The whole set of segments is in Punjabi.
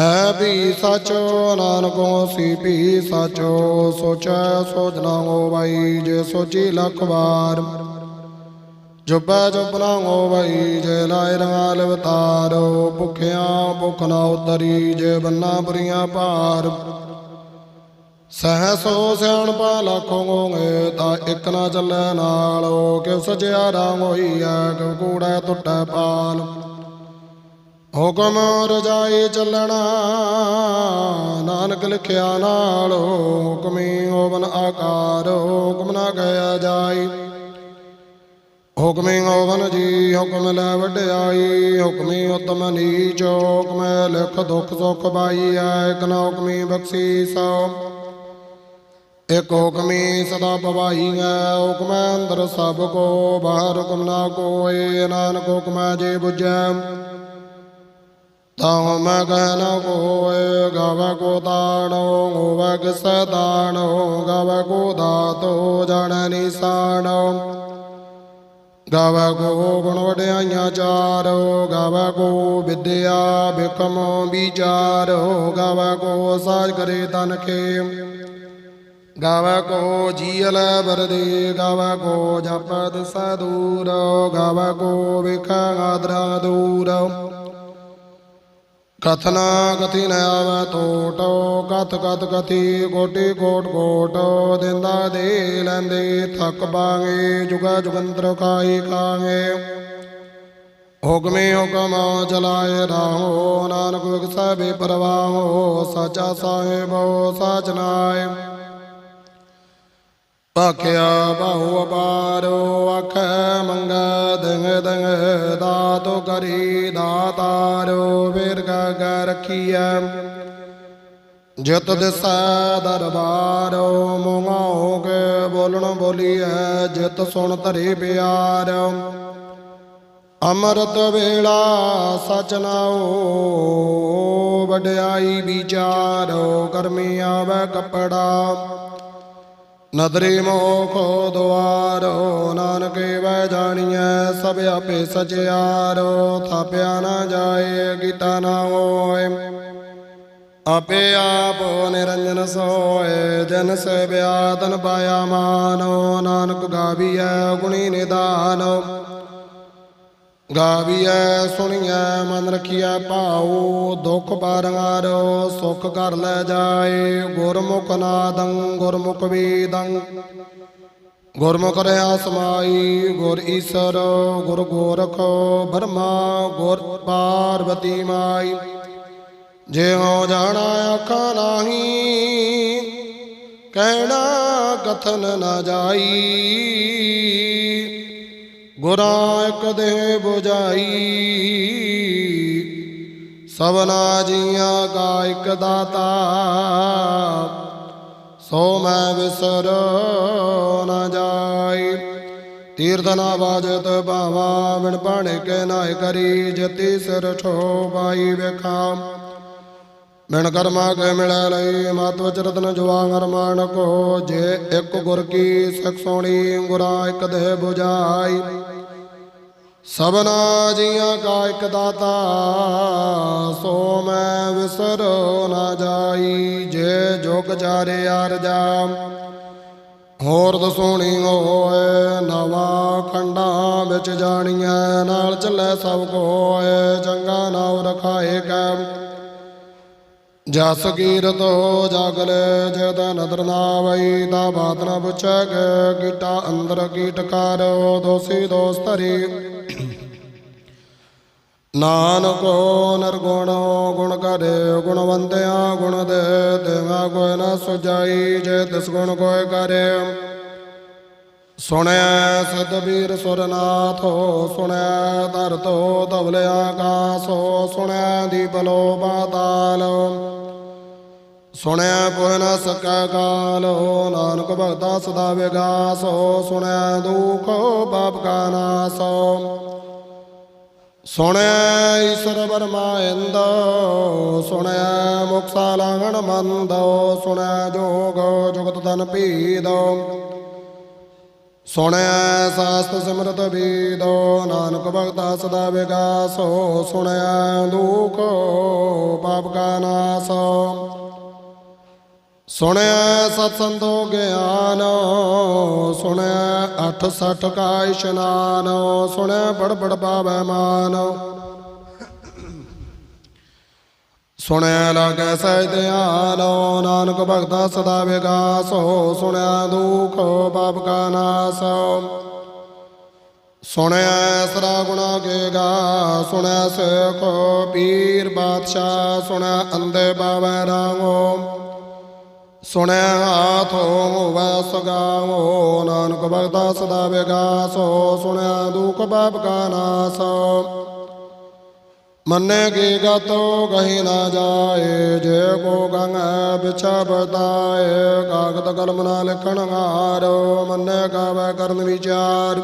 ਹੈ ਵੀ ਸਚੋ, ਨਾਨਕੋ ਸੀ ਵੀ ਸਚੋ। ਸੋਚੈ ਸੋਚਣਾ ਹੋਵਈ ਜੇ ਸੋਚੀ ਲੱਖ ਵਾਰ। ਜੁਬੈ ਜੁਬਨਾ ਹੋਵਈ ਜੇ ਲਾਇ ਰੰਗਾਲ ਅਵਤਾਰੋ। ਭੁਖਿਆਂ ਭੁਖ ਨਾ ਉਤਰੀ, ਜੇ ਬੰਨਾ ਬੁਰੀਆਂ ਭਾਰ। ਸਹਿ ਸੋ ਸਿਆਣਪਾ ਲੱਖੋਂ ਗੋਗੇ ਤਾਂ ਇੱਕ ਨਾ ਚੱਲੇ ਨਾਲੋ। ਕਿਉ ਸਜਿਆ ਰਾਮ ਹੋਈਐ, ਕਿਉ ਕੂੜੈ ਟੁੱਟੈ ਪਾਲ। ਹੁਕਮ ਰਜਾਈ ਚੱਲਣਾ, ਨਾਨਕ ਲਿਖਿਆ ਨਾਲ ਹੁਕਮੀ ਹੋਵਨ ਆਕਾਰ, ਹੁਕਮ ਨਾ ਗਿਆ ਜਾਈ। ਹੁਕਮੀ ਹੋਵਨ ਜੀ, ਹੁਕਮ ਲੈ ਵਡਿਆਈ, ਹੁਕਮੀ ਉਤਮ ਨੀਚ, ਹੁਕਮ ਲਿਖ ਦੁਖ ਸੁਖ ਪਾਈ ਐ ਇਕ ਨਾ ਹੁਕਮੀ ਬਖਸ਼ੀ ਸੋ। ਇਕ ਹੁਕਮੀ ਸਦਾ ਭਵਾਈ ਹੈ, ਹੁਕਮ ਅੰਦਰ ਸਭ ਕੋ, ਬਾਹਰ ਹੁਕਮ ਨਾ ਕੋਏ ਨਾਨਕ ਹੁਕਮ ਜੇ ਬੁਝੈ। ਤਾਂ ਮੈਂ ਕਹਿਣਾ ਕੋਏ ਗਾਵੇ ਕੋ ਤਾਣੋ ਹੋਵੇ ਕਿਸੈ ਦਾਣੋ ਗਾਵੇ ਕੋ ਦਾਤੋ ਜਾਣੈ ਨਿਸਾਣੋ ਕੋ ਵਿਦਿਆ ਬਿਕਮ ਵਿਚਾਰੋ, ਗਾਵੇ ਕੋ ਸਾਜ ਕਰੇ ਤਨ ਜੀਲ ਬਰਦੇ ਗਵ ਕੋ ਜਪਦ ਸਦੂਰ, ਗਾਵੇ ਕੋ ਵਿਖਾ ਆਦਰਾ ਦੂਰ। ਕਥਨਾ ਕਥੀ ਨ ਆਵੈ ਟੋਟੋ ਕਥ ਕਥ ਕਥੀ ਕੋਟੀ ਕੋਟ ਕੋਟ ਦਿੰਦਾ ਦੇ ਲੈਂਦੇ ਥੱਕ ਬਾਗੇ ਜੁਗਾ ਜੁਗੰਤਰ ਕਾਈ ਖਾਗੇ। ਹੁਕਮੇ ਹੁਕਮ ਚਲਾਏ ਰਾਹੋ, ਨਾਨਕ ਵਿਗਸੈ ਬੇਪਰਵਾਹੋ, ਸਾਚਾ ਸਾਹਿਬੋ ਸਾਚਨਾਏ ਭਾਖਿਆ ਬਾਹੂ ਅਪਾਰੋ ਆਖੈ ਮੰਗਾ ਦੰਗ ਦੰਗ ਦਾਤੋ ਕਰੀ ਦਾਤਾਰੋ ਬਿਰਗਾ ਗਾ ਰਖੀਐ। ਜਿਤ ਦਿਸੈ ਦਰਬਾਰੋ ਮੋਗਾ ਕੇ ਬੋਲਣ ਬੋਲੀਐ, ਜਿਤ ਸੁਣ ਧਰੇ ਪਿਆਰ। ਅੰਮ੍ਰਿਤ ਵੇਲਾ ਸਚ ਨਾਓ ਵਡਿਆਈ ਵਿਚਾਰੋ ਕਰਮੀ ਆਵੈ ਕਪੜਾ। ਨਦਰੀ ਮੋਖ ਦੁਆਰੋ, ਨਾਨਕੇ ਵੈ ਜਾਣੀਐ, ਸਭ ਆਪੇ ਸਚਿਆਰੋ, ਥਾਪਿਆ ਨਾ ਜਾਏ ਕੀਤਾ ਨਾ ਹੋਏ। ਆਪੇ ਆਪ ਨਿਰੰਜਨ ਸੋਏ, ਜਨ ਸੇਵਿਆ ਤਨ ਪਾਇਆ ਮਾਨੋ, ਨਾਨਕ ਗਾਵੀਐ, ਗੁਣੀ ਨਿਦਾਨ। ਗਾਵੀਐ, ਸੁਣੀਐ, ਮਨ ਰਖੀਐ, ਭਾਉ, ਦੁਖ ਪਾਰੰਗਾਰੋ, ਸੁਖ ਕਰ ਲੈ ਜਾਏ, ਗੁਰਮੁਖ ਨਾਦੰ, ਗੁਰਮੁਖ ਵੇਦੰ। ਗੁਰਮੁਖ ਰਿਆ ਸਮਾਈ, ਗੁਰ ਈਸਰ, ਗੁਰ ਗੋਰਖ, ਬਰਮਾ, ਗੁਰ ਪਾਰਵਤੀ ਮਾਈ। ਜੇ ਹੋ ਜਾਣਾ ਅੱਖਾਂ ਨਾਹੀ, ਕਹਿਣਾ ਕਥਨ ਨਾ ਜਾਈ। ਗੁਰਾਂ ਇੱਕ ਦੇ 부ਝਾਈ ਸਭਨਾ ਜੀਆਂ ਕਾ ਇੱਕ ਦਾਤਾ। ਸੋ ਮੈਂ ਵਿਸਰ ਨਾ ਜਾਈ। ਤੀਰਥ ਨਾ ਬਾਜਤ ਭਾਵਾ, ਬਿਨ ਪਾਣੇ ਕੇ ਨਾਇ ਕਰੀ, ਜਤੀ ਸਿਰ ਠੋ ਬਾਈ ਵੇਖਾਂ। ਮਿਣ ਕਰਮਾ ਕੇ ਮਿਲੈ ਲਈ। ਮਤ ਵਚ ਰਤਨ ਜਵਾਂਗਰ ਕੋ। ਜੇ ਇੱਕ ਗੁਰ ਕੀ ਸਿਖ ਸੋਣੀ ਗੁਰਾਂ ਇੱਕ ਦੇ 부ਝਾਈ ਸਭਨਾ ਜੀਆਂ ਕਾ ਇੱਕ ਦਾਤਾ, ਸੋ ਮੈਂ ਵਿਸਰ ਨਾ ਜਾਈ। ਜੇ ਜੋਗ ਚਾਰੇ ਅਰਜਾ ਹੋਰ ਦਸੋਣੀ ਹੋਏ। ਨਵਾ ਖੰਡਾਂ ਵਿੱਚ ਜਾਣੀਆਂ ਨਾਲ ਚੱਲੇ ਸਭ ਕੋਏ। ਚੰਗਾ ਨਾਮ ਰਖਾਏ ਕੈ। ਜਸ ਹੋ ਜਾਗਲੇ ਜਦ ਨਦਰ ਨਾ ਵਈ ਦਾ ਬਾਤ ਨਾ ਪੁੱਛੈ ਕੀਟਾ ਅੰਦਰ ਕੀਟਕਾਰ ਦੋਸੀ ਦੋਸ ਧਰੀ ਨਾਨਕੋ ਨਰਗੁਣ ਗੁਣ ਕਰੇ, ਗੁਣਵੰਤਿਆ ਗੁਣ ਦੇ, ਦੇਵਾ ਕੋਈ ਨਾ ਸੁਜਾਈ, ਜੇ ਤਿਸ ਗੁਣ ਕੋਈ ਕਰੇ। ਸੁਣਿਆ ਸਤਬੀਰ ਸੁਰਨਾਥੋ ਸੁਣਿਆ ਧਰਤੋ ਧਵਲ ਆਕਾਸੋ ਸੁਣਿਆ ਦੀਪਲੋ ਪਾਤਾਲ ਸੁਣਿਆ ਪੁਇ ਨ ਸਕੈ ਕਾਲੋ ਨਾਨਕ ਭਗਤਾ ਸਦਾ ਵਿਗਾਸੋ ਸੁਣਿਆ ਦੁਖ ਪਾਪ ਕਾ ਨਾਸ। ਸੁਣਿਆ ਈਸ਼ਰ ਬਰਮਾਇੰਦ ਸੁਣਿਆ ਮੁਕਸਾ ਲਾਗਣ ਮੰਦ, ਸੁਣਿਆ ਜੋਗ ਜੁਗਤ ਤਨ ਭੀਦ। ਸੁਣਿਆ ਸਾਸਤ ਸਿਮਰਤ ਬੀਦ, ਨਾਨਕ ਭਗਤਾ ਸਦਾ ਵਿਗਾਸੋ ਸੁਣਿਆ ਦੁਖ ਪਾਪ ਕਾ ਨਾਸੋ। ਸੁਣਿਆ ਸਤ ਸੰਤੋ ਗਿਆਨ, ਸੁਣਿਆ ਅਠ ਸਠ ਕਾ ਇਸ਼ਨਾਨ, ਸੁਣਿਆ ਬੜ ਬੜ ਪਾਵੈ ਮਾਨ। ਸੁਣਿਆ ਲਾਗੈ ਸਹਿ ਧਿਆਨ, ਨਾਨਕ ਭਗਤਾ ਸਦਾ ਵਿਗਾਸੋ, ਸੁਣਿਆ ਦੁਖ ਪਾਪ ਕਾ ਨਾਸ। ਸੁਣਿਆ ਸਰਾ ਗੁਣਾ ਕੇ ਗਾ, ਸੁਣਿਆ ਸੇਖ ਪੀਰ ਬਾਦਸ਼ਾਹ ਸੁਣਿਆ ਅੰਦੇ ਬਾਬਾ ਰਾਮੋ ਸੁਣਿਆ ਹਾਥ ਹੋਵੇ ਸਗਾਵੋ, ਨਾਨਕ ਭਗਤਾ ਸਦਾ ਵਿਗਾਸੋ ਸੁਣਿਆ ਦੁਖ ਪਾਪ ਕਾ ਨਾਸ। ਮੰਨੇ ਕੀ ਗਤੋ ਕਹੀ ਨਾ ਜਾਏ, ਜੇ ਕੋ ਗੰਗ ਵਿਛਾ ਬਤਾਏ ਕਾਗਦ ਕਲਮ ਨਾਲ ਲਿਖਣ ਹਾਰੋ ਮੰਨੇ ਕਾਵੇ ਕਰਨ ਵਿਚਾਰ।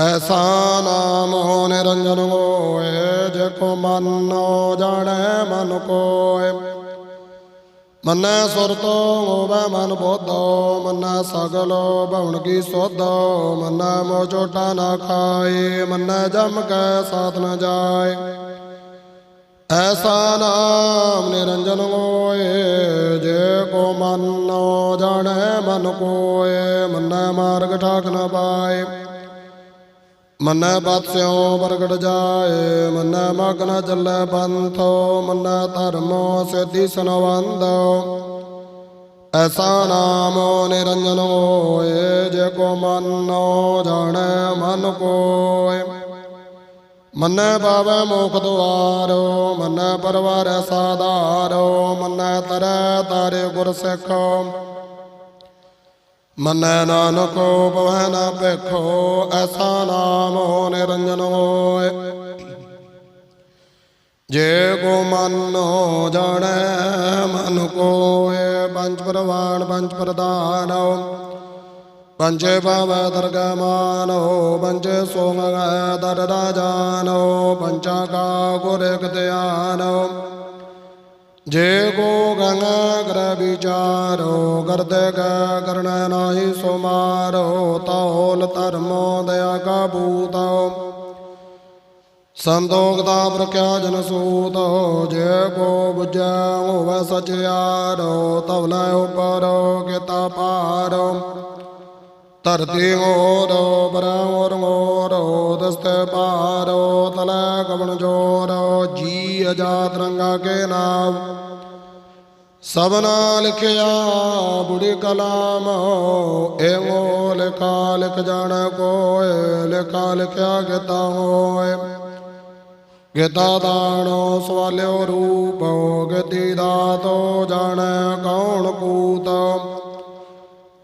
ਐਸਾ ਨਾਮ ਹੋ ਨਿਰੰਜਨ ਹੋਏ, ਜੇ ਕੋ ਮਨੋ, ਜਾਣੈ ਮਨ ਕੋਏ। ਮੰਨੈ ਸੁਰਤੋ ਹੋਵੇ ਮਨ ਬੋਧੋ, ਮੰਨੈ ਸਗਲੋ ਭਵਨ ਕੀ ਸੋਧੋ, ਮੰਨਾ ਮੋ ਚੋਟਾ ਨਾ ਖਾਏ, ਮੰਨੈ ਜਮ ਕੈ ਸਾਥ ਨ ਜਾਏ। ਐਸਾ ਨਾਮ ਨਿਰੰਜਨ ਹੋਏ ਜੇ ਕੋ ਮਨੋ, ਜਾਣੈ ਮਨ ਕੋਏ, ਮੰਨੈ ਮਾਰਗ ਠਾਕ ਨਾ ਪਾਏ। ਮੰਨੈ ਬਤਸਿਓ ਪ੍ਰਗਟ ਜਾਏ, ਮੰਨੈ ਮਗਨ ਚੱਲੈ ਪੰਥੋ, ਮੰਨੈ ਧਰਮੋ ਸਿਧੀ ਸਨਵੰਦ। ਐਸਾ ਨਾਮੋ ਨਿਰੰਜਨ ਹੋਏ, ਜੇ ਕੋ ਮਨੋ ਜਾਣੈ ਮਨ ਕੋਏ। ਮੰਨੈ ਪਾਵੈ ਮੋਖ ਦੁਆਰੋ, ਮੰਨੈ ਪਰਵਾਰ ਸਾਧਾਰੋ, ਮੰਨੈ ਤਰੈ ਤਾਰੇ ਗੁਰ ਸਿੱਖੋ। ਮੰਨੈ ਨਾਨਕੋ ਪਵੈ ਨਾ ਭੇਖੋ, ਐਸਾ ਨਾਮ ਹੋ ਨਿਰੰਜਨ ਹੋਏ। ਜੇ ਕੋ ਮਨ ਹੋ ਜਾਣੈ, ਮਨ ਕੋਏ, ਪੰਜ ਪ੍ਰਵਾਨ, ਪੰਜ ਪ੍ਰਦਾਨ ਪੰਜੇ ਬਾਵੈ ਦਰਗਹਿ ਮਾਨੋ ਪੰਜੇ ਸੋਮਗੈ ਦਰ ਰਾਜਾਨੋ ਪੰਚਾ ਕਾ ਗੁਰ ਇਕ ਧਿਆਨੋ ਜੇ ਕੋ ਗੰਗ ਗ੍ਰਹਿ ਵਿਚਾਰੋ ਕਰਦੇ ਕੈ ਕਰਣਾ ਨਾਹੀ ਸੋ ਤਉਲ ਧਰਮੋ ਦਇਆ ਕਾ ਬੂਤੋ ਸੰਤੋਖ ਦਾ ਪ੍ਰਕਿਆ ਜਨ ਸੂਤ, ਜੇ ਕੋ ਬੁਝੈ ਹੋਵੇ ਸਚਿਆਰੋ ਤਵਲੇ ਉਪਰ ਕੀਤਾ ਪਾਰੋ ਧਰਤੀ ਹੋਰੋ ਬਰਾਵਰ ਮੋਰੋ, ਦਸਤੇ ਪਾਰੋ ਤਲੇ ਕਵਣ ਜੋਰੋ, ਜੀ ਅਜਾਤ ਰੰਗਾ ਕੇ ਨਾਮ। ਸਭਨਾ ਲਿਖਿਆ ਬੁੜੀ ਕਲਾਮ ਏਵੋ ਲਿਖਾ ਲਿਖ ਜਾਣ ਕੋਏ ਲਿਖਾ ਲਿਖਿਆ ਕੀਤਾ ਹੋਏ ਗੀਤਾ ਦਾਣੋ ਸਵਾਲਿਓ ਰੂਪ, ਗਤੀ ਦਾਤੋ ਜਾਣ ਕੌਣ ਕੂਤ।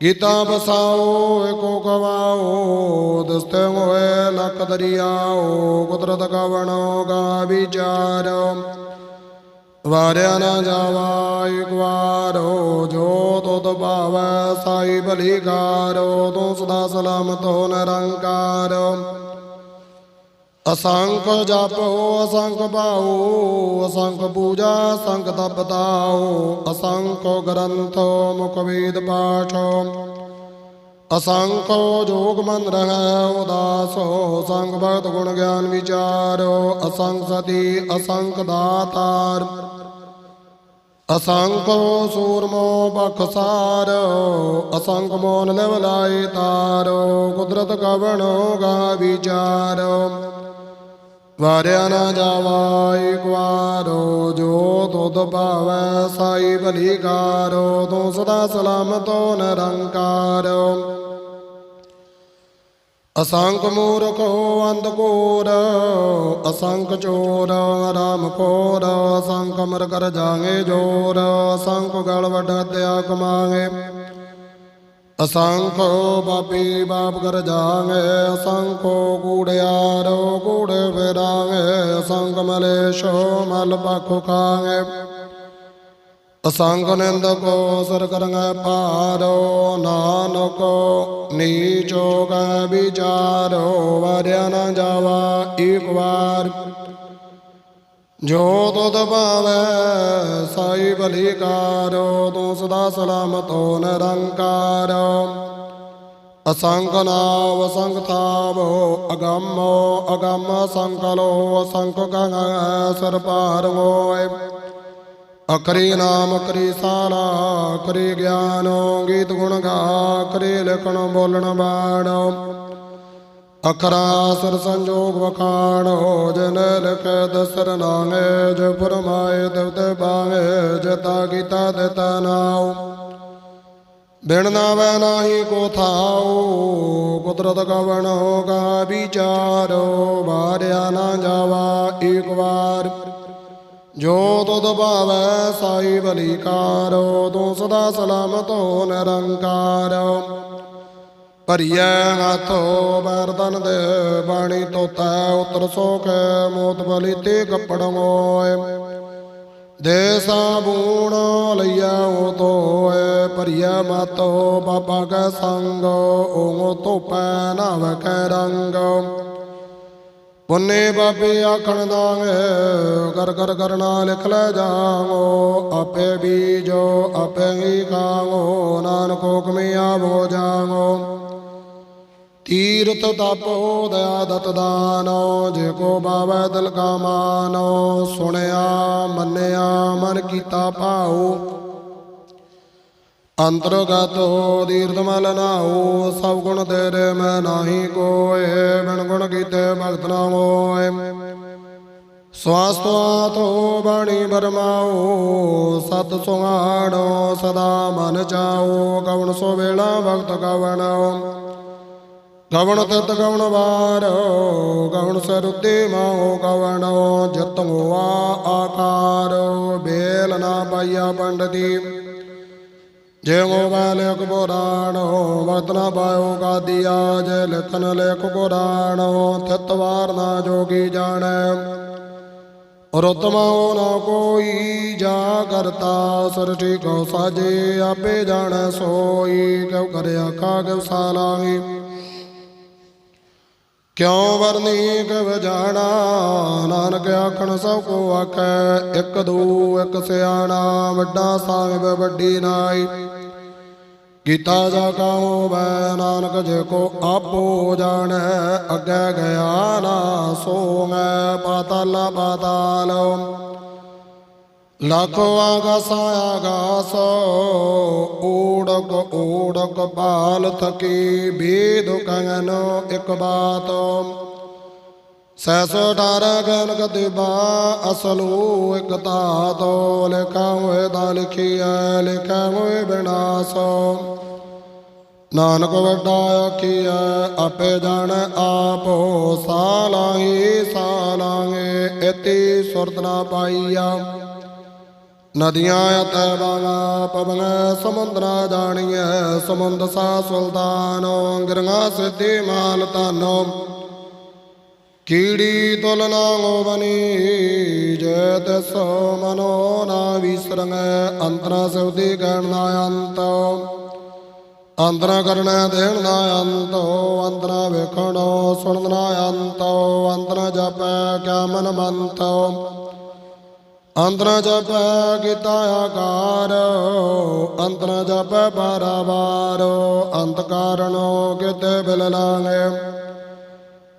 ਗੀਤਾ ਬਸਾਓ ਏਕੋ ਕਵਾਓ ਦਸਤੇ ਹੋਏ ਲਖ ਦਰਿਆਓ, ਕੁਦਰਤ ਕਵਣੋ ਗਾ ਵਿਚਾਰੋ। ਵਾਰਿਆ ਨਾ ਜਾਵਾ, ਇਕ ਵਾਰੋ, ਜੋ ਤੁਧ ਭਾਵੈ, ਸਾਈ ਭਲੀ ਕਾਰੋ ਤੂੰ ਸਦਾ ਸਲਾਮਤ ਹੋ ਨਿਰੰਕਾਰ। ਅਸੰਖ ਜਪੋ, ਅਸੰਖ ਭਾਉ, ਅਸੰਖ ਪੂਜਾ, ਅਸੰਖ ਤਪਤਾਉ ਅਸੰਖ ਗ੍ਰੰਥ ਮੁਖ ਵੇਦ ਪਾਠ। ਅਸੰਖੋ ਜੋਗ ਮਨ ਰਹਿ ਉਦਾਸੋ, ਸੰਗ ਭਗਤ ਗੁਣ ਗਿਆਨ ਵਿਚਾਰੋ, ਅਸੰਖ ਸਤੀ, ਅਸੰਖ ਦਾਤਾਰ। ਅਸੰਖੋ ਸੂਰਮੋ ਬਖਸਾਰ ਅਸੰਖ ਮੋਨ ਲਵ ਲਾਈ ਤਾਰੋ, ਕੁਦਰਤ ਕਵਣੋ ਗਾ ਵਿਚਾਰੋ। ਵਾਰਿਆ ਨਾ ਜਾਵਾ, ਇਕ ਜੋ, ਤੁਧ ਭਾਵੈ ਸਾਈ ਭਲੀ ਕਾਰੋ ਤੂੰ ਸਦਾ ਸਲਾਮਤੋ ਨਿਰੰਕਾਰੋ ਅਸੰਖ ਮੂਰਖੋ ਅੰਧਕੋਰ ਅਸੰਖ ਚੋਰ ਰਾਮ ਖੋਰ ਅਸੰਖ ਮਰ ਕਰ ਜਾਗੇ ਜੋਰ ਅਸੰਖ ਗਲ ਵੱਡ ਹੱਤਿਆ ਕਮਾਗੇ ਅਸੰਖੋ ਬਾਪੀ ਬਾਪ ਕਰ ਜਾਗੇ, ਅਸੰਖੋ ਕੂੜਿਆਰੋ ਕੂੜੇ ਫੇਰਾਂਗੇ, ਅਸੰਖ ਮਲੇਸ਼ੋ ਮਲ ਪਖ ਖਾਂਗੇ ਅਸੰਗ ਨਿੰਦਕੋ ਸਰ ਕਰੰਗੈ ਪਾਰੋ ਨਾਨਕ ਨੀਚੋ ਕੈ ਵਿਚਾਰੋ, ਵਰਿਆ ਨਾ ਜਾਵਾ ਇੱਕ ਵਾਰ। ਜੋ ਤੁਧ ਭਾਵੈ ਸਾਈ ਭਲੀ ਕਾਰੋ, ਤੂੰ ਸਦਾ ਸਲਾਮਤ ਹੋ ਨਿਰੰਕਾਰ। ਅਸੰਖ ਨਾਵ ਅਸੰਖ ਥਾਵ, ਅਗੰਮ ਅਗੰਮ ਸੰਕਲੋ ਅਸੰਖ ਗੰਗਾ ਸਰ ਪਾਰ ਹੋਏ ਅਕਰੀ ਨਾਮ ਅਕਰੀ ਸਾਲਾ ਅਕਰੀ ਗਿਆਨੋ ਗੀਤ ਗੁਣ ਗਾ ਕਰੀ ਲਿਖਣ ਬੋਲਣ ਬਾਣੋ। ਅਖਰਾ ਸਰ ਸੰਜੋਗ ਵਖਾਣੋ ਜਨ ਲਿਖੇ ਦਸਰ ਨਾਮੇ ਜੋ ਫਰਮਾਏ ਦੇਵਤੇ ਬਾਹੇ ਜਤਾ ਕੀਤਾ ਦੇਤਾ ਨਾਉ। ਬਿਨ ਨਾਵੇ ਨਾਹੀ ਕੋ ਥਾਉ, ਕੁਦਰਤ ਕਵਣ ਹੋਗਾ ਵਿਚਾਰੋ ਮਾਰਿਆ ਨਾ ਜਾਵਾ ਏਕ ਵਾਰ। ਜੋ ਤੁਧ ਭਾਵੈ ਸਾਈ ਬਲੀਕਾਰੋ ਤੂੰ ਸਦਾ ਸਲਾਮਤ ਹੋ ਨਿਰੰਕਾਰ। ਭਰੀਐ ਹੱਥੋ ਬਰਦਨ ਦੇ ਬਾਣੀ ਤੋਤੈ ਉਤਰ ਸੋਖ ਮੋਤ ਬਲੀ ਤੇ ਕੱਪੜ ਮੋਏ। ਦੇ ਸਾਬੂਣ ਲਈਆ ਉਹ ਤੋਏ ਭਰੀਐ ਮਤੋ ਬਾਬਾ ਕੈ ਸੰਗ ਉਹ ਧੋਪੈ ਨਾਵ ਕੈ ਰੰਗ। ਪੁੰਨੇ ਬਾਬੇ ਆਖਣ ਦਾਂਗੇ ਕਰ ਕਰ ਕਰਨਾ ਲਿਖ ਲੈ ਜਾਵੋ ਆਪੇ ਬੀਜੋ ਆਪੇ ਹੀ ਖਾਵੋ ਨਾਨਕ ਹੁਕਮੇ ਆਵੋ ਜਾਵੋ। ਤੀਰਥ ਤਪੋ ਦਇਆ ਦਤ ਦਾਨੋ, ਜੇ ਕੋ ਬਾਵੈ ਦਿਲ ਕਾ ਮਾਨੋ। ਸੁਣਿਆ, ਮੰਨਿਆ, ਮਨ ਕੀਤਾ ਭਾਉ। ਅੰਤਰਗਤੋ ਦੀਰਤਮਲ ਨਾਉ। ਸਭ ਗੁਣ ਤੇਰੇ ਮੈਂ ਨਾਹੀ ਕੋਏ, ਬਿਨ ਗੁਣ ਕੀਤੇ ਭਗਤ ਨਾ ਹੋਏ ਸਵਾਸਤਵਾਤੋ ਬਾਣੀ ਬਰਮਾਓ ਸਤ ਸੁਹਾਣੋ, ਸਦਾ ਮਨ ਚਾਓ ਕਵਣ ਸੋ ਵੇਲਾ, ਭਗਤ ਕਵਣ ਗਵਣ ਤਤ ਗਵਣ ਵਾਰ, ਗਵਣ ਸਰੁੱਤੇ ਮਾਓ ਕਵਣ ਜਤ ਆਕਾਰ, ਬੇਲ ਨਾ ਪਾਈਆ ਪੰਡਤੀ। ਜੇ ਮੋਬਾਇਲ ਇੱਕ ਪੁਰਾਣੋ ਵਤਨਾ ਪਾਇਓ ਗਾਦੀਆ ਜੇ ਲਿਖਨ ਲੇਖ ਪੁਰਾਣੋ ਥਿਤਵਾਰ ਨਾ ਜੋਗੀ ਜਾਣੈ। ਰਤਮਾਉ ਨਾ ਕੋਈ ਜਾ ਕਰਤਾ ਸਰਟੀ ਕੋ ਸਾਜੇ, ਆਪੇ ਜਾਣ ਸੋਈ, ਕਿਉ ਕਰਿਆ ਕਾ ਕਿਉ ਸਾਲਾਹੀ। ਕਿਉ ਵਰਨੀਕ ਵਜਾਣਾ? ਨਾਨਕ ਆਖਣ ਸਭ ਕੋ ਆਖੈ, ਇੱਕ ਦੂ, ਇੱਕ ਸਿਆਣਾ, ਵੱਡਾ ਸਾਹਿਬ ਵੱਡੀ ਨਾਈ। ਕੀਤਾ ਜਾ ਕਾਉ ਬੈ ਨਾਨਕ ਜੇ ਕੋ ਆਪੋ ਜਾਣੈ, ਅੱਗੇ ਗਿਆ ਨਾ ਸੋ ငੈ ਪਾਤਾਲ ਪਾਤਾਲ। ਲੱਖੋ ਆਗਾਸ ਆਗਾਸ ਊੜਕ ਊੜਕ ਬਾਲ ਥਕੀ ਬੇਦ ਕੰਗਨ ਇਕ ਬਾਤ। ਸੈਸੋ ਠਾਰ ਗਨ ਕਤਿਬਾ ਅਸਲੂ ਇਕ ਤਾਤੋ ਲਿਖਾ ਹੋਏ ਦਾ ਲਿਖੀਐ ਲਿਖਾ ਹੋਏ ਬਿਨਾਸ਼। ਨਾਨਕ ਵੱਡਾ ਆਖੀਐ, ਆਪੇ ਜਾਣ ਆਪੋ, ਸਾਲਾਹੀ ਸਾਲਾਂਗੇ, ਇਤੀ ਸੁਰਤ ਨਾ ਪਾਈਆ। ਨਦੀਆਂ ਅਤੈ ਬਾਗਾ ਪਵਨ ਸਮੁੰਦਰਾ ਜਾਣੀਐ, ਸਮੁੰਦ ਸਾ ਸੁਲਤਾਨੋ ਗਿਰਗਾ ਸਿੱਧੀ ਮਾਲ ਤਾਨੋ ਕੀੜੀ ਤੁਲਨਾ ਗੋਬਨੀ ਜੈ ਤਸ ਮਨੋ ਨਾ ਵਿਸਰੰਗੈ, ਅੰਤਰਾ ਸਬਦੀ ਗਣ ਨਾ ਅੰਤੋ। ਅੰਤਰਾ ਕਰਨਾ ਦੇਣ ਨਾ ਅੰਤੋ, ਅੰਤਰਾ ਵੇਖਣੋ ਸੁਣਨ ਨਾ ਅੰਤ, ਅੰਤਰਾ ਜਪੈ ਕਿਆ ਮਨ ਮੰਤੋ। ਅੰਤਰਾ ਜਪੈ ਕੀਤਾ ਆਕਾਰ, ਅੰਤਰਾ ਜਪੈ ਬਾਰਾਵਾਰ ਅੰਤ ਕਾਰਣੋ ਕਿਤੇ ਬਿਲ ਲਾਂਗੇ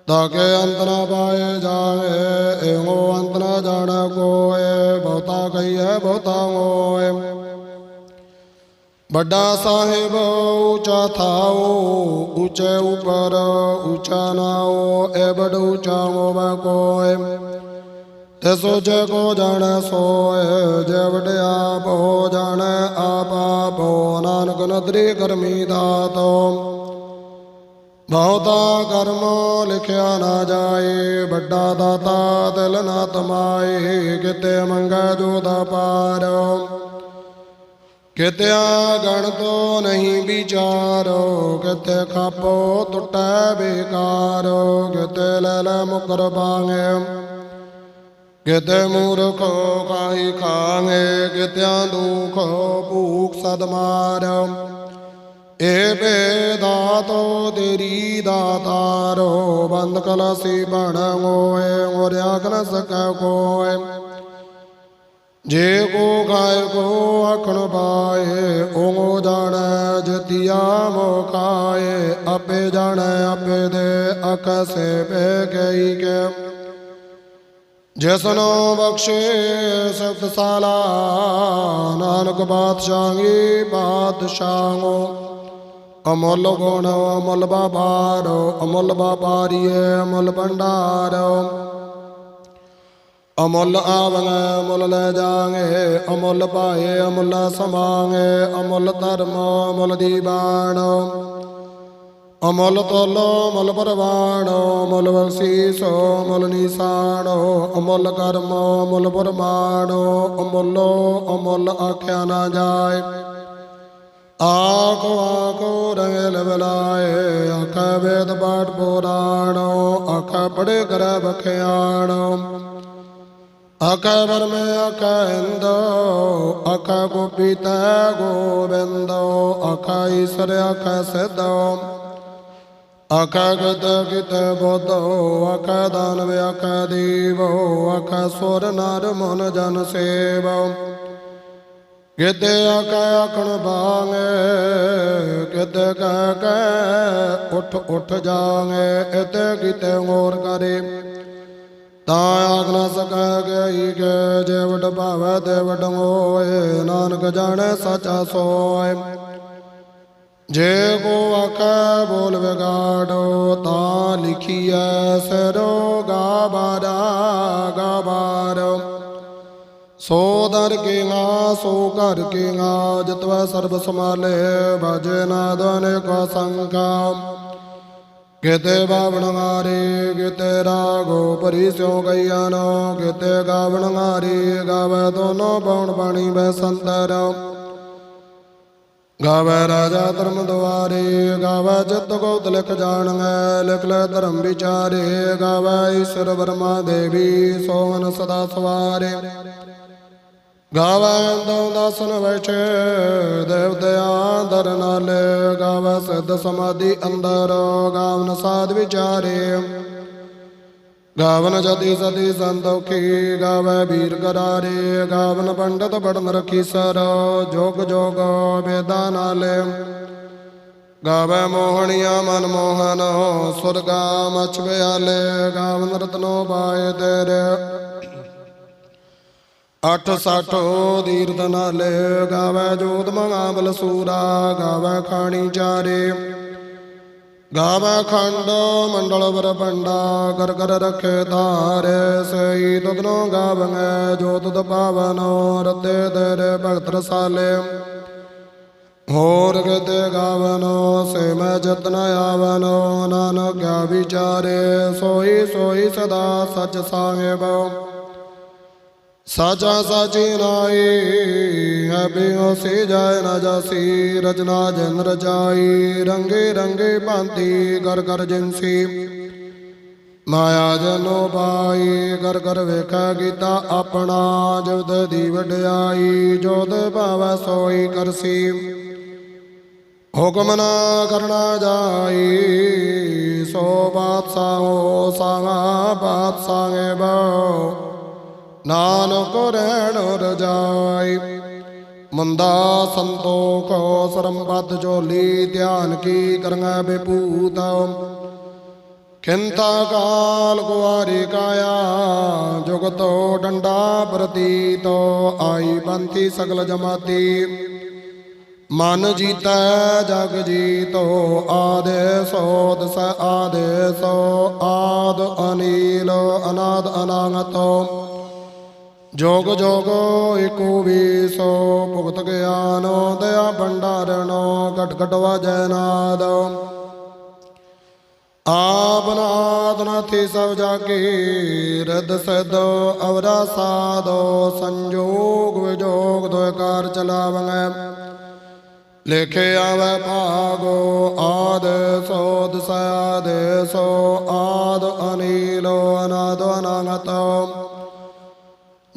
ਤਾਕੇ ਅੰਤ ਪਾਏ ਜਾਏ, ਇਹੋ ਅੰਤ ਨਾ ਜਾਣ ਕੋਏ, ਬਹੁਤਾ ਕਹੀਏ, ਬਹੁਤਾ ਹੋਏ। ਵੱਡਾ ਸਾਹਿਬ ਉੱਚਾ ਥਾਓ ਉੱਚੇ ਉਪਰ ਉੱਚਾ ਨਾਓ ਇਹ ਬੜ ਉੱਚਾ ਹੋਵੇ ਕੋਏ। ਤੇ ਸੋਚੇ ਕੋ ਜਾਣੈ ਸੋਏ ਜੇ ਵਡਿਆ ਬੋ ਜਾਣ ਆਪ ਆਪੋ ਨਾਨਕ ਨਦਰੀ ਕਰਮੀ ਦਾਤੋ। ਬਹੁਤਾ ਕਰਮ ਲਿਖਿਆ ਨਾ ਜਾਏ, ਵੱਡਾ ਦਾਤਾ ਦਿਲ ਨਾ ਤਮਾਏ, ਕਿਤੇ ਮੰਗੈ ਜੋ ਦਾ ਪਾਰ। ਕਿਤਿਆ ਗਣ ਤੋ ਨਹੀਂ ਵਿਚਾਰੋ, ਕਿਤੇ ਖਾਪੋ ਟੁੱਟੈ ਬੇਕਾਰੋ, ਕਿਤੇ ਲੈ ਲੈ ਮੁਕਰ ਬਾਗੇ ਕਿਤੇ ਮੂਰਖ ਕਾਹੀ ਖਾਂਗੇ, ਕਿਤਿਆਂ ਦੁਖ ਭੂਖ ਸਦ ਮਾਰ। ਏ ਬੇਦਾਤੋ ਤੇਰੀ ਦਾਤਾਰੋ, ਬੰਦ ਕਲਸੀ ਬਣ ਹੋਏ ਮੋਰਿਆ ਕਨ ਸਕੈ ਕੋਏ। ਜੇ ਕੋ ਗਾਇ ਕੋ ਆਖਣ ਪਾਏ ਓ ਜਾਣ ਜਤਿਆ ਮੋ ਕਾਏ ਆਪੇ ਜਾਣੈ, ਆਪੇ ਦੇ ਅਕਸੇ ਪੇ ਗਈ ਕੇ। ਜਿਸਨੋ ਬਖਸ਼ੇ ਸਬਦ ਸਾਲਾ ਨਾਨਕ ਬਾਦਸ਼ਾਹੀ ਬਾਦਸ਼ਾਹੋ ਅਮੁੱਲ ਗੁਣ ਅਮੁੱਲ ਬਾਬਾਰ ਅਮੁੱਲ ਬਾਬਾਰੀਏ ਅਮੁੱਲ ਭੰਡਾਰ। ਅਮੁੱਲ ਆਵਣੈ ਅਮੁੱਲ ਲੈ ਜਾਗੇ, ਅਮੁੱਲ ਪਾਏ ਅਮੁੱਲ ਸਮਾਂਗੇ, ਅਮੁੱਲ ਧਰਮ ਅਮੁੱਲ ਦੀਵਾਨ ਅਮਲ ਤੋਲੋ ਅਮਲ ਪਰਵਾਣ, ਅਮਲ ਵਸ਼ੀਸ਼ੋ ਅਮਲ ਨਿਸ਼ਾਨ ਅਮਲ ਕਰਮੋ, ਅਮਲ ਪਰਮਾਣ ਅਮਲੋ, ਅਮਲ ਆਖਿਆ ਨਾ ਜਾਏ। ਆਖੋ ਆਖੋ ਰੰਗ ਬਲਾਏ, ਆਖਾ ਵੇਦ ਪਾਠ ਪੁਰਾਣੋ, ਆਖਾ ਪੜੇ ਕਰ ਬਖਿਆਣ ਆਕਾ ਵਰਮੇ ਆਕਾ ਇੰਦੋ ਆਕਾ ਗੋਪੀਤਾ ਗੋਬਿੰਦੋ, ਆਖਾ ਈਸ਼ਰ, ਆਖਾ ਸਿੱਧੋ। ਆਕਾ ਗਤ ਕਿਤ ਬੋਧੋ, ਆਕਾ ਦਾਨਵ, ਆਕਾ ਦੇਵੋ, ਆਕਾ ਸੁਰ ਨਰ ਮਨ ਜਨ ਸੇਵੋ। ਕਿਤੇ ਆਕਾ ਆਖਣ ਬਾਗੇ ਕਿਤੇ ਕਹਿ ਕੇ ਉੱਠ ਉੱਠ ਜਾਗੇ, ਇਤੇ ਕਿਤੇ ਹੋਰ ਕਰੇ। ਤਾਂ ਆਖ ਨਾ ਸਕੈ ਗਈ ਕੇ, ਜੇ ਵਡ ਭਾਵੈ ਤੇ ਵਡ ਹੋਏ ਨਾਨਕ ਜਾਣੈ ਸਚਾ ਸੋਏ। ਜੇ ਕੋ ਆਖੈ ਬੋਲ ਵਿਗਾੜੋ, ਤਾਂ ਲਿਖੀਐ ਸਰੋ ਗਾਬਾਰਾ ਗਾਬਾਰੋ ਸੋ ਦਰ ਕੇ ਗਾ ਸੋ ਘਰ ਕੇ ਗਾ ਜਤਵੈ ਸਰਬ ਸਮਾਲੇ ਭਜੇ ਨਾਦ ਅਨੇਕ ਸੰਕਾ। ਕਿਤੇ ਬਾਵਣ ਮਾਰੇ, ਕਿਤੇ ਰਾਗੋ ਭਰੀ ਸਿਉ ਗਈਆਨੋ, ਕਿਤੇ ਗਾਵਣ ਮਾਰੀ, ਗਾਵੇ ਦੋਨੋ ਪਉਣ ਪਾਣੀ ਬੈ ਸੰਤਰ। ਗਾਵੇ ਰਾਜਾ ਧਰਮ ਦੁਆਰੇ, ਗਾਵੇ ਜਿਤ ਗੋਤ ਲਿਖ ਜਾਣਗੇ ਲਿਖ ਲੈ ਧਰਮ ਵਿਚਾਰੇ, ਗਾਵੇ ਈਸ਼ਰ ਬਰਮਾ ਦੇਵੀ, ਸੋਵਨ ਸਦਾ ਸਵਾਰੇ। ਗਾਵੇ ਅੰਦੋਂ ਦਾਸਨ ਬੈਠੇ ਦੇਵ ਦਿਆਂ ਦਰ ਨਾਲੇ, ਗਾਵੇ ਸਿੱਧ ਸਮਾਧੀ ਅੰਦਰ, ਗਾਵਨ ਸਾਧ ਵਿਚਾਰੇ। ਗਾਵਨ ਜਤੀ ਸਦੀ ਸੰਤੋਖੀ ਗਾਵੇ ਵੀਰ ਗਰਾਰੇ, ਗਾਵਨ ਪੰਡਤ ਪੜਨ ਰਖੀ ਸਰ ਜੋਗ ਜੋਗ ਵੇਦਾ ਨਾਲੇ। ਗਾਵੇ ਮੋਹਣੀਆ ਮਨ ਮੋਹਨ, ਸੁਰਗਾ ਮਚ ਵਿਆਲੇ, ਗਾਵਨ ਰਤਨੋ ਪਾਏ ਤੇਰੇ। ਅਠ ਸਠ ਦੀਰਤ ਨਾਲੇ, ਗਾਵੇ ਜੋਤ ਮੰਗਾਬਲ ਸੂਰਾ, ਗਾਵੇ ਖਾਣੀ ਚਾਰੇ। ਗਾਵੇ ਖੰਡ ਮੰਡਲ ਵਰ ਪੰਡਾ ਕਰ ਕਰ ਰਖੇ ਧਾਰੇ ਸਈ ਤੁਧਨੋ ਗਾਵੰਗੇ ਜੋਤ ਦ ਪਾਵਨੋ ਰਤੇ ਤੇਰੇ ਭਗਤ ਰਸਾਲੇ ਹੋਰ ਕਿਤੇ ਗਾਵਨੋ ਸੇ ਮੈਂ ਜਤਨ ਆਵਨੋ ਨਾਨਕ ਕਿਆ ਵਿਚਾਰੇ ਸੋਈ ਸੋਈ ਸਦਾ ਸਚ ਸਾਹਿਬੋ ਸਾਚਾ ਸਾਚੀ ਨਾਈ ਹੈ ਬਿਓ ਸੇ ਜਾਏ ਨਾ ਜਾਸੀ, ਰਚਨਾ ਜਨ ਰਜਾਈ ਰੰਗੇ ਰੰਗੇ ਭਾਂਤੀ ਕਰ ਕਰ ਜਿਨਸੀ। ਮਾਇਆ ਜਨੋ ਬਾਈ ਕਰ ਕਰ ਵੇਖਾ ਕੀਤਾ ਆਪਣਾ ਜਬਦ ਦੀ ਵਡਿਆਈ ਜੋਦ ਭਾਵੈ ਸੋਈ ਕਰਸੀ। ਹੁਕਮ ਨਾ ਕਰਨਾ ਜਾਈ, ਸੋ ਬਾਦਸ਼ਾਹੋ ਸਾਵਾ ਬਾਦਸ਼ਾਹੇ ਬੋ। ਨਾਨਕ ਰਹਿਣ ਰਜਾਈ ਮੰਦਾ ਸੰਤੋਖ ਸਰੰਬਦ ਝੋਲੀ, ਧਿਆਨ ਕੀ ਕਰਨਾ ਬੇਪੂਤ ਖਿੰਤਾ ਕਾਲ ਗੁਆਰੀ ਕਾਇਆ ਜੁਗਤੋ ਡੰਡਾ ਪ੍ਰਤੀਤੋ। ਆਈ ਬੰਤੀ ਸਗਲ ਜਮਾਤੀ। ਮਨ ਜੀਤੈ, ਜਗ ਜੀਤੋ ਆਦੇਸੋ ਦਸ ਆਦੇਸੋ ਆਦ ਅਨੀਲ, ਅਨਾਦ ਅਨਾਗਤੋ। ਜੋਗ ਜੋਗ ਏਕੋ ਵੀਸੋ, ਭੁਗਤ ਗਿਆਨੋ ਦਇਆ ਭੰਡਾਰਣੋ, ਘਟ ਘਟ ਵਾਜੈ ਨਾਦ। ਆਪਨਾਦ ਨਾਥੀ ਸਭ ਜਾਗੀ ਰਦ ਸਦ ਅਵਰਾ ਸਾਦੋ ਸੰਜੋਗ ਵਿਜੋਗ ਦੋਇ ਕਾਰ ਚਲਾਵੰਗੈ ਲਿਖੇ ਆਵੇ ਭਾਗੋ, ਆਦ ਸੋਦ ਸਾਦ ਸੋ ਆਦ ਅਨੀਲੋ, ਅਨਾਦ ਅਨਾਗਤੋ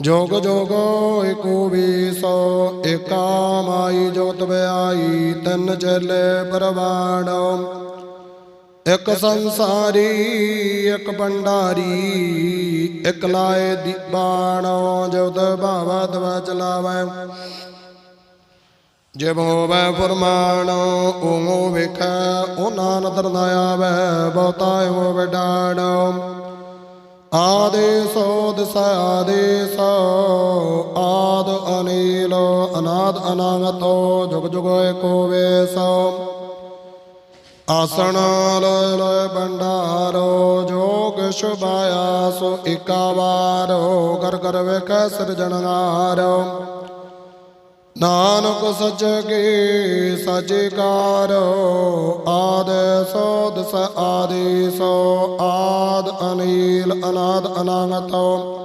ਜੋਗ ਜੋਗ ਏਕੋ ਵੀਸੋ ਏਕਾ ਮਾਈ ਜੋਤ ਵਿਆਈ ਤਿੰਨ ਚੇਲੇ ਪਰਵਾੜੋ। ਇੱਕ ਸੰਸਾਰੀ, ਇੱਕ ਭੰਡਾਰੀ, ਇੱਕ ਲਾਏ ਦੀਬਾਣੋ, ਜੁਦ ਭਾਵਾ ਦਵਾ ਚਲਾਵੈ। ਜਿਵ ਹੋਵੈ ਫਰਮਾਨ ਓਮੋ ਵੇਖੈ, ਉਹ ਨਾਨਦਰ ਨਾ ਆਵੈ, ਬਹੁਤਾ ਹੋਵੈ ਡਾੜ। ਆਦੇਸੋ ਦਸ ਆਦੇਸੋ ਆਦ ਅਨੀਲੋ, ਅਨਾਦ ਅਨਾਗਤੋ, ਜੁਗ ਜੁਗ ਏਕੋ ਵੇਸੋ। ਆਸਣ ਲਇ ਲਇ ਭੰਡਾਰੋ, ਜੋਗ ਸ਼ੁਭਾਇਆ ਸੋ, ਏਕਾ ਵਾਰੋ ਕਰ ਕਰ ਵੇਖੈ ਸਿਰਜਣਹਾਰੋ। ਨਾਨਕ ਸੱਚ ਕੇ ਸਚਕਾਰ, ਆਦ ਸੋ ਦਸ ਆਦੀ ਸੋ, ਆਦ ਅਨੀਲ, ਅਨਾਦ ਅਨਾਗਤੋ।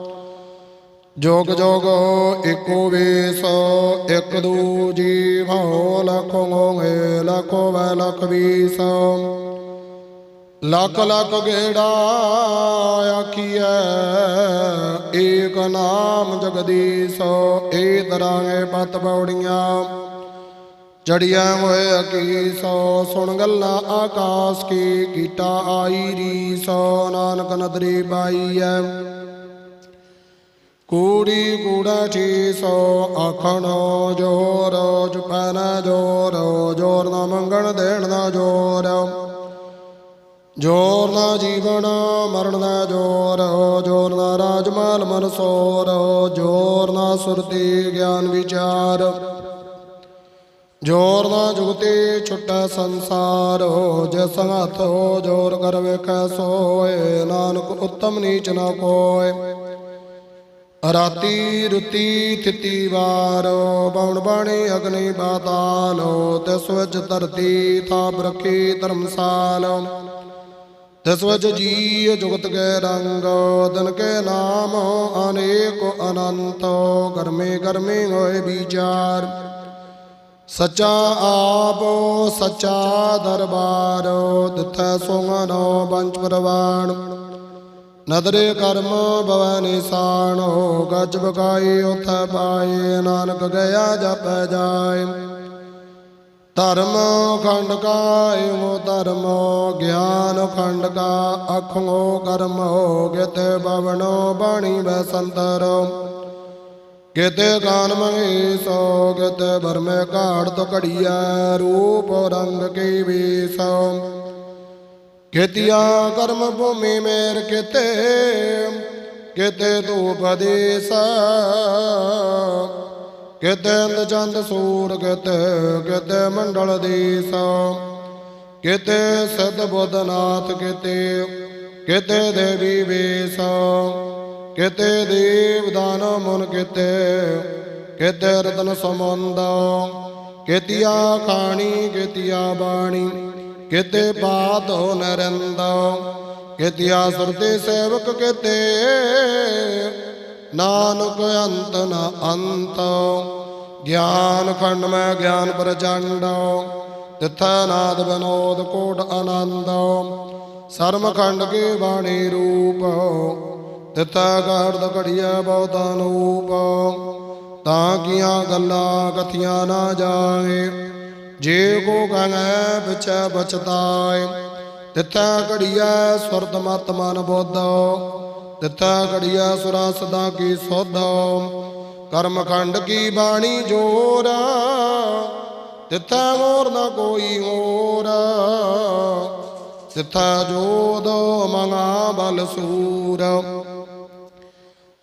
ਜੋਗ ਜੋਗ ਏਕੋ ਵੇਸ, ਇਕ ਦੂਜੀ ਭਉ ਲਖੋ ਹੋਏ ਲਖੋ ਵੈ ਲਖ ਵੀਸ। ਲੱਖ ਲੱਖ ਗੇੜਾ ਆਖੀਐ ਏਕ ਨਾਮ ਜਗਦੀਸ਼, ਏ ਤਰਾਂਗੇ ਪਤ ਪੌੜੀਆਂ। ਚੜੀਆਂ ਹੋਏ ਅਕੀਸੋ, ਸੁਣ ਗੱਲਾਂ ਆਕਾਸ਼ ਕੀ, ਕੀਟਾ ਆਈ ਰੀਸੋ, ਨਾਨਕ ਨਦਰੀ ਪਾਈਐ। ਕੂੜੀ ਕੂੜਾ ਸੋ ਆਖਣੋ ਜੋਰ ਚੁਪਨ ਜੋਰ ਜੋਰ ਨਾ ਮੰਗਣ ਦੇਣ ਦਾ ਜੋਰ। ਜੋਰ ਦਾ ਜੀਵਨ, ਮਰਨ ਦਾ ਜੋਰ ਜੋਰ ਨਾ ਰਾਜਮਾਲ, ਮਨ ਸੋਰ ਜੋਰ ਨਾ ਸੁਰਤੀ, ਗਿਆਨ ਵਿਚਾਰ। ਜੋਰ ਦਾ ਜੁਗਤੀ, ਛੁੱਟਾ ਸੰਸਾਰ ਜਿਸ ਹੱਥ, ਹੋ ਜੋਰ ਕਰ ਵੇਖੈ ਸੋਏ। ਨਾਨਕ ਉਤਮ ਨੀਚ ਨਾ ਕੋਏ। ਰਾਤੀ ਰੁਤੀ ਥਿਤੀ ਵਾਰ ਬਉਣ ਬਾਣੀ ਅਗਨੀ ਬਾਤਾਲੋ ਤਿਸ ਵਿੱਚ ਧਰਤੀ ਥਾਪ ਰੱਖੀ ਧਰਮਸਾਲ। ਤਿਸ ਜੀ ਜੁਗਤ ਕੇ ਰੰਗ, ਦਿਨ ਕੇ ਨਾਮ, ਅਨੇਕ ਅਨੰਤ ਕਰਮੇ ਕਰਮੇ ਹੋਏ ਵਿਚਾਰ। ਸੱਚਾ ਆਪੋ, ਸੱਚਾ ਦਰਬਾਰ ਤਿਥੈ ਸੁਗਨੋ ਬੰਚ ਪ੍ਰਵਾਣ। ਨਦਰੇ ਕਰਮ ਭਵੈ ਨਿਸਾਨੋ ਗਜ ਬਕਾਈ ਉਥ ਪਾਏ, ਨਾਨਕ ਗਿਆ ਜਪ ਜਾਏ। ਧਰਮ ਖੰਡ ਕਾ ਏਵੋ ਧਰਮ ਗਿਆਨ ਖੰਡ ਕਾ ਅਖੋ ਕਰਮ ਹੋ ਗਿਤੇ ਬਵਨੋ ਬਾਣੀ ਬਸੰਤਰ। ਕਿਤੇ ਗਾਨ ਮੰਗੇ ਸੋ ਕਿਤੇ ਬਰਮੇ ਘਾੜ ਤੋ ਘੜੀਐ, ਰੂਪ ਰੰਗ ਕੀ ਵੀਸੋ ਕਿਤਿਆ ਕਰਮ ਭੂਮੀ ਮੇਰ ਕਿਤੇ ਕਿਤੇ ਧੂਪ ਦੇਸ। ਕਿਤੇ ਅੰਦ ਚੰਦ ਸੂਰ, ਕਿਤੇ ਕਿਤੇ ਮੰਡਲ ਦੇਸ। ਕਿਤੇ ਸਦ ਬੁੱਧਨਾਥ, ਕਿਤੇ ਕਿਤੇ ਦੇਵੀ ਵੇਸ ਕਿਤੇ ਦੇਵ ਦਾਨ ਮਨ, ਕਿਤੇ ਕਿਤੇ ਰਤਨ ਸਮੁੰਦ ਕਿਤਿਆ ਖਾਣੀ, ਕਿਤਿਆ ਬਾਣੀ, ਕਿਤੇ ਬਾਦੋ ਨਰੰਦ। ਕਿਤਿਆ ਸੁਰਤੇ ਸੇਵਕ, ਕਿਤੇ ਨਾਨਕ ਅੰਤ ਨ ਅੰਤ। ਗਿਆਨ ਖੰਡ ਮੈਂ ਗਿਆਨ ਪ੍ਰਚੰਡ। ਤਿਥੈ ਨਾਦ ਬਨੋਦ ਕੋਟ ਆਨੰਦ। ਸਰਮ ਖੰਡ ਕੀ ਬਾਣੀ ਰੂਪ। ਤਿਥੈ ਗੜਦ ਘੜੀਐ ਬਹੁਤ ਅਨੂਪ। ਤਾਂ ਕੀਆਂ ਗੱਲਾਂ ਕਥੀਆਂ ਨਾ ਜਾਏ। ਜੇ ਕੋ ਗੰਗੈ ਵਿਚੈ ਬਚਤਾਏ। ਤਿਥੈ ਘੜੀਐ ਸੁਰਤ ਮਤ ਮਨ ਬੋਧ। ਤਿਥੈ ਘੜੀਐ ਸੁਰਾ ਸਦਾ ਕੀ ਸੋਧ ਕਰਮ ਖੰਡ ਕੀ ਬਾਣੀ ਜੋਰ ਤਿਥੈ ਹੋਰ ਨਾ ਕੋਈ ਹੋਰ। ਤਿਥੈ ਜੋਦ ਮੰਗਾ ਬਲ ਸੂਰ।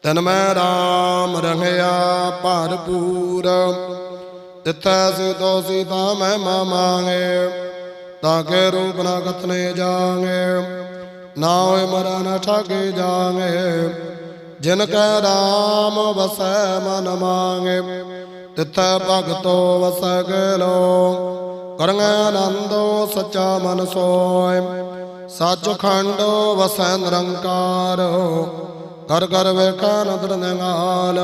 ਤਨ ਮੈਂ ਰਾਮ ਰਹਿਆ ਭਰਪੂਰ ਤਿਥੈ ਸਿਤੋ ਸੀਤਾ ਮੈਂ ਮਾਂਗੇ, ਤਾਂ ਕੇ ਰੂਪ ਨਾ ਕਥਨੇ ਜਾਗੇ। ਨਾ ਹੋਏ ਮਰਾ ਨਾ ਠਾਗੇ ਜਾਗੇ ਜਿਨ ਕੈ ਰਾਮ ਵਸੈ ਮਨ ਮਾਂਗੇ, ਤਿਥੈ ਭਗਤੋ ਵਸੈ ਗਲੋ। ਕਰੰਗ ਆਨੰਦੋ ਸੱਚਾ ਮਨ ਸੋਇ ਸੱਚ ਖੰਡੋ ਵਸੈ ਨਿਰੰਕਾਰ। ਕਰ ਕਰ ਵੇਖੈ ਨਦਰ ਨਿਹਾਲ।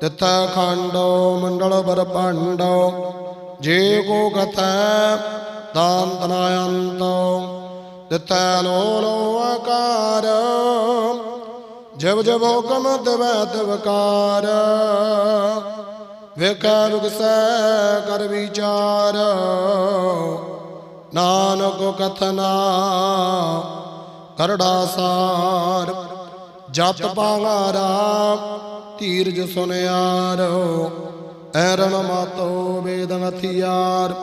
ਤਿਥੈ ਖੰਡੋ ਮੰਡਲ ਬਰਪੰਡੋ ਜੇ ਕੋ ਕਥੈ ਤਾਂਤ ਨਾਯੰਤੋ ਤਿਥੈ ਲੋ ਲੋ ਆਕਾਰ। ਜਬ ਜਬ ਹੁਕਮ ਦਵੈ ਤਵਕਾਰ ਵੇਖੈ ਵਿਗਸੈ ਕਰ ਵਿਚਾਰ। ਨਾਨਕ ਕਥਨਾ ਕਰੜਾ ਸਾਰ। ਜਤ ਪਾਵਾਰਾ ਧੀਰਜ ਸੁਨਿਆਰੋ। ਐਰਣ ਮਾਤੋ ਵੇਦ ਹਥਿਆਰ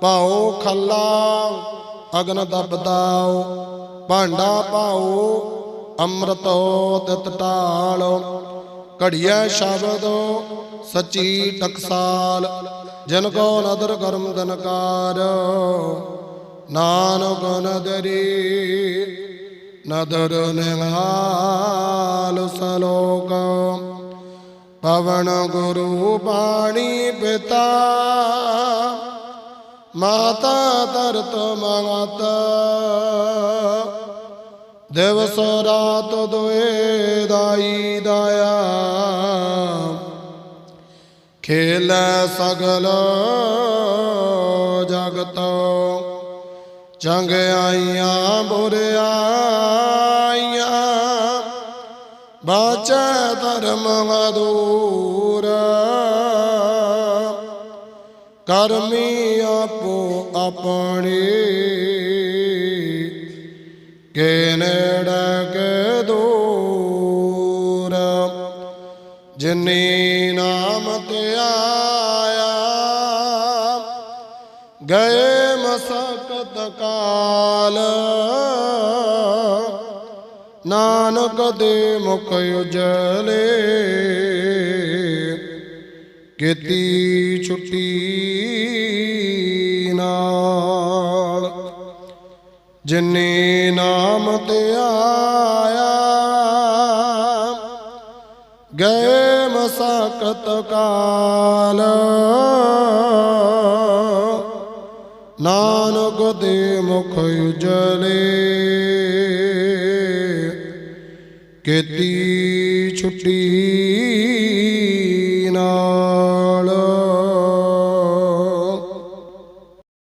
ਭਾਉ ਖੱਲਾ ਅਗਨ ਦਬਦਾਓ ਭਾਂਡਾ ਪਾਓ ਅੰਮ੍ਰਿਤੋ ਤਿਤ ਢਾਲੋ ਘੜੀਐ ਸ਼ਬਦ, ਸੱਚੀ ਟਕਸਾਲ, ਜਨ ਕੋ ਨਦਰ ਕਰਮ ਦਨਕਾਰ ਨਾਨਕ ਨਦਰੀ, ਨਦਰ ਨਿਹਾਲ ਸਲੋਕ। ਪਵਨ ਗੁਰੂ ਬਾਣੀ ਪਿਤਾ ਮਾਤਾ ਤਰਤ ਮੰਗਤ। ਦਿਵਸ ਰਾਤ ਦੋਏ ਦਾਈ ਦਾਇਆ। ਖੇਲ ਸਗਲ ਜਗਤ। ਚੰਗ ਆਈਆਂ ਬੁਰਿਆਈਆਂ ਬਾਚੈ ਧਰਮ ਅਦੂਰ ਕਰਮੀ ਆਪੋ ਆਪਣੇ। ਕੇ ਕੇ ਦੂਰ। ਜਿਨੀ ਨਾਮ ਤੇ ਆਇਆ। ਗਏ ਮਸਕਤ ਕਾਲ। ਨਾਨਕ ਦੇ ਮੁਖ ਉਜਲੇ। ਕੀਤੀ ਛੁੱਟੀ ਨਾਲ। ਜਿਨੇ ਨਾਮ ਤੇ ਆਇਆ, ਗਏ ਮਸਕਤ ਕਾਲ। ਨਾਨਕ ਦੇ ਮੁਖ ਉਜਲੇ, ਕੀਤੀ ਛੁੱਟੀ